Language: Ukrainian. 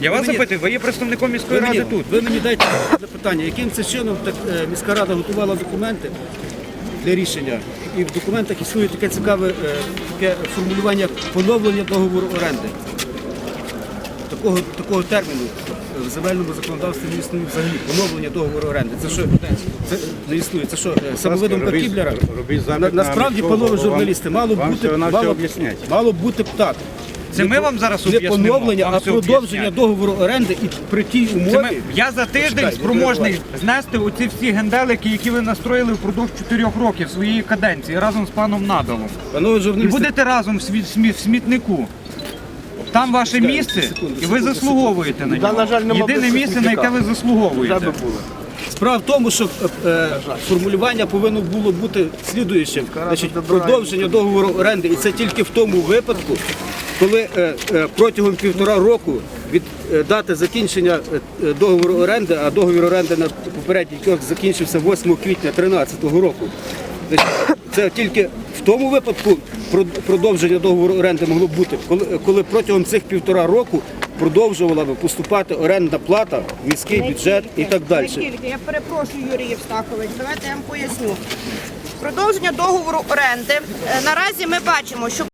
Я вас мені- запитую, ви є представником міської ради мені, тут. ви мені дайте одне питання, яким це чином так, е, міська рада готувала документи для рішення, і в документах існує таке цікаве е, таке формулювання поновлення договору оренди. Такого, такого терміну в земельному законодавстві не існує взагалі. Поновлення договору оренди. Це що це не існує. Це що е, самовидумка робіть- Кіблера? робіть запит На- на Насправді, міського панове голову, журналісти, мало б вам бути всього-навсього мало, об'яснять. мало бути б так. Це ми вам зараз Не об'яснимо. поновлення, вам а все продовження об'яснять. договору оренди і при тій Це умові. ми- я за тиждень Почекайте, спроможний знести оці всі генделики, які ви настроїли впродовж чотирьох років своєї каденції разом з паном Надалом. Панове І журналісти, будете разом в смі- смі- в смітнику. Там ваше місце, секунду, і ви секунду, заслуговуєте на Да, на жаль, нього. нема Єдине місце, на яке ви заслуговуєте. Справа в тому, що е, е, формулювання повинно було бути слідуючим. Значить, продовження договору оренди, і це тільки в тому випадку, коли е, е, протягом півтора року від е, дати закінчення договору оренди, а договір оренди на попередній закінчився 8 квітня 2013 року. Це тільки в тому випадку продовження договору оренди могло б бути, коли, протягом цих півтора року продовжувала би поступати орендна плата міський бюджет і так далі. Не тільки, я перепрошую, Юрій Євстахович, давайте я вам поясню. Продовження договору оренди. Наразі ми бачимо, що